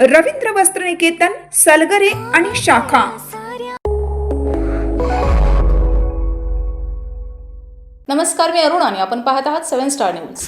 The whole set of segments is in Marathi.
रवींद्र वस्त्रनिकेतन सलगरे आणि शाखा. नमस्कार मी अरुण आणि आपण पाहत आहात सेवन स्टार न्यूज.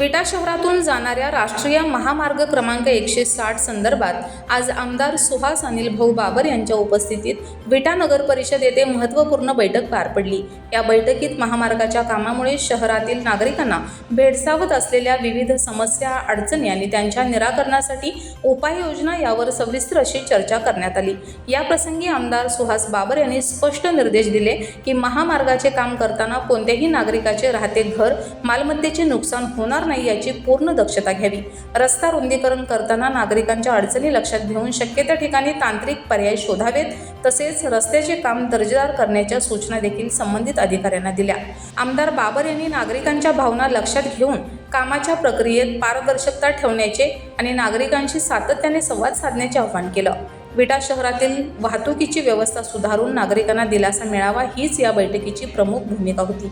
विटा शहरातून जाणाऱ्या राष्ट्रीय महामार्ग क्रमांक एकशे साठ संदर्भात आज आमदार सुहास अनिल भाऊ बाबर यांच्या उपस्थितीत विटा नगर परिषद येथे महत्त्वपूर्ण बैठक पार पडली. या बैठकीत महामार्गाच्या कामामुळे शहरातील नागरिकांना भेडसावत असलेल्या विविध समस्या अडचणी आणि त्यांच्या निराकरणासाठी उपाययोजना यावर सविस्तर अशी चर्चा करण्यात आली. याप्रसंगी आमदार सुहास बाबर यांनी स्पष्ट निर्देश दिले की महामार्गाचे काम करताना कोणत्याही नागरिकाचे राहते घर मालमत्तेचे नुकसान होणार नाही याची पूर्ण दक्षता घ्यावी. रस्ता रुंदीकरण करताना नागरिकांच्या अडचणी लक्षात घेऊन शक्य त्या ठिकाणी तांत्रिक पर्याय शोधावेत. तसेच रस्त्याचे काम दर्जेदार करण्याच्या सूचना देखील संबंधित अधिकाऱ्यांना दिल्या. आमदार बाबर यांनी नागरिकांच्या भावना लक्षात घेऊन कामाच्या प्रक्रियेत पारदर्शकता ठेवण्याचे आणि नागरिकांशी सातत्याने संवाद साधण्याचे आवाहन केलं. विटा शहरातील वाहतुकीची व्यवस्था सुधारून नागरिकांना दिलासा मिळावा हीच या बैठकीची प्रमुख भूमिका होती.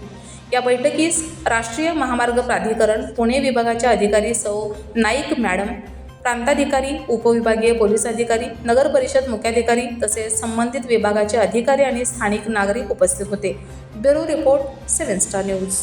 या बैठकीस राष्ट्रीय महामार्ग प्राधिकरण पुणे विभागाच्या अधिकारी सौ. नाईक मॅडम प्रांताधिकारी उपविभागीय पोलीस अधिकारी नगर परिषद मुख्याधिकारी तसेच संबंधित विभागाचे अधिकारी आणि स्थानिक नागरिक उपस्थित होते. Bureau report seven star news.